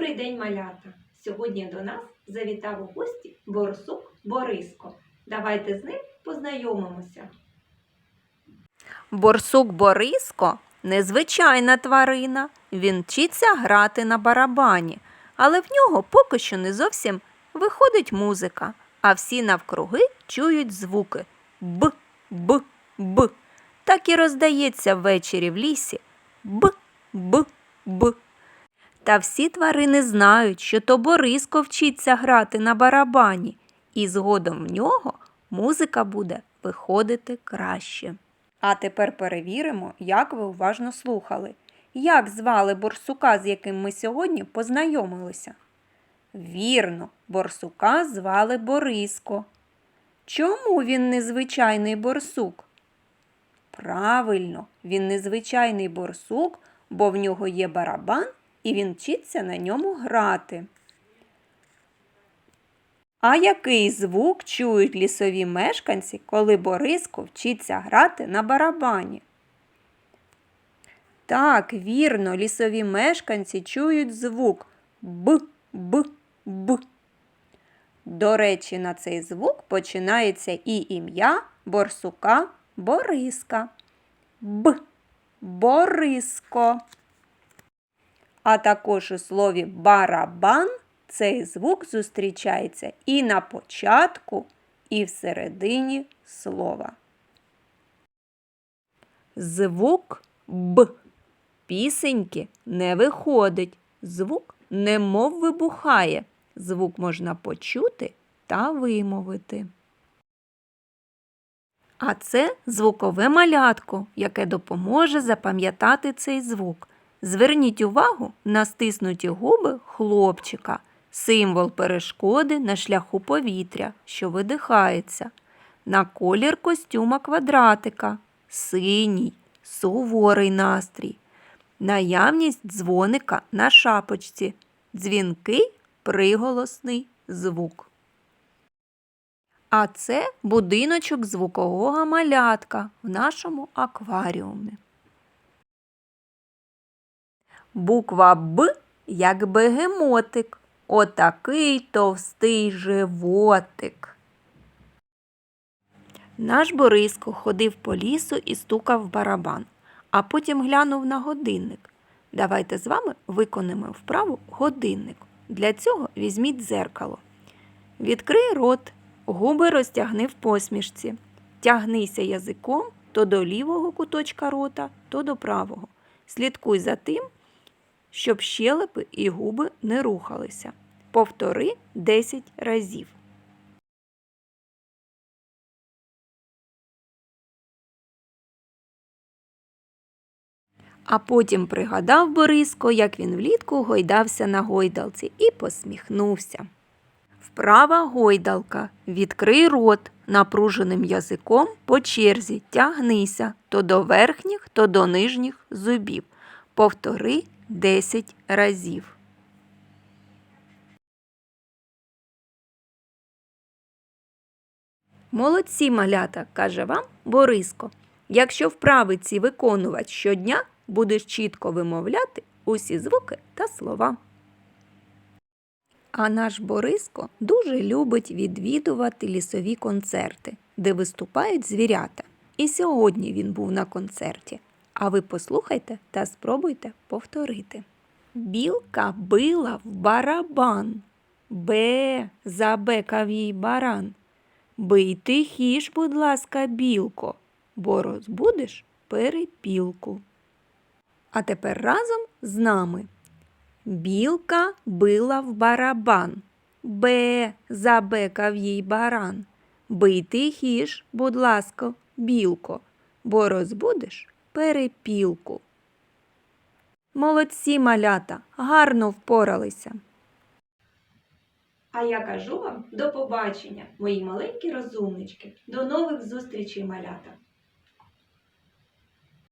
Добрий день, малята! Сьогодні до нас завітав у гості борсук Бориско. Давайте з ним познайомимося. Борсук Бориско незвичайна тварина. Він вчиться грати на барабані, але в нього поки що не зовсім виходить музика, а всі навкруги чують звуки б, б, б. Так і роздається ввечері в лісі б, б, б. Та всі тварини знають, що то Бориско вчиться грати на барабані, і згодом в нього музика буде виходити краще. А тепер перевіримо, як ви уважно слухали. Як звали борсука, з яким ми сьогодні познайомилися? Вірно, борсука звали Бориско. Чому він незвичайний борсук? Правильно, він незвичайний борсук, бо в нього є барабан і він вчиться на ньому грати. А який звук чують лісові мешканці, коли Бориско вчиться грати на барабані? Так, вірно, лісові мешканці чують звук б, б, б. До речі, на цей звук починається і ім'я борсука Бориска. Б. Бориско. А також у слові барабан цей звук зустрічається і на початку, і всередині слова. Звук Б. Пісеньки не виходить. Звук немов вибухає. Звук можна почути та вимовити. А це звукове малятко, яке допоможе запам'ятати цей звук. Зверніть увагу на стиснуті губи хлопчика, символ перешкоди на шляху повітря, що видихається, на колір костюма квадратика, синій, суворий настрій, наявність дзвоника на шапочці, дзвінкий приголосний звук. А це будиночок звукового малятка в нашому акваріумі. Буква Б як бегемотик. Отакий товстий животик. Наш Бориско ходив по лісу і стукав в барабан, а потім глянув на годинник. Давайте з вами виконаємо вправу годинник. Для цього візьміть дзеркало. Відкрий рот, губи розтягни в посмішці. Тягнися язиком то до лівого куточка рота, то до правого. Слідкуй за тим, щоб щелепи і губи не рухалися. Повтори 10 разів. А потім пригадав Бориско, як він влітку гойдався на гойдалці і посміхнувся. Вправа гойдалка. Відкрий рот напруженим язиком по черзі тягнися то до верхніх, то до нижніх зубів. Повтори 10 разів. Молодці малята, каже вам Бориско. Якщо вправи ці виконувати щодня, будеш чітко вимовляти усі звуки та слова. А наш Бориско дуже любить відвідувати лісові концерти, де виступають звірята. І сьогодні він був на концерті. А ви послухайте та спробуйте повторити. Білка била в барабан. Бе, забекав їй баран. Бий тихіш, будь ласка, білко, бо розбудеш перепілку. А тепер разом з нами. Білка била в барабан. Бе, забекав їй баран. Бий тихіш, будь ласка, білко, бо розбудеш перепілку. Молодці малята, гарно впоралися. А я кажу вам до побачення, мої маленькі розумнички. До нових зустрічей, малята!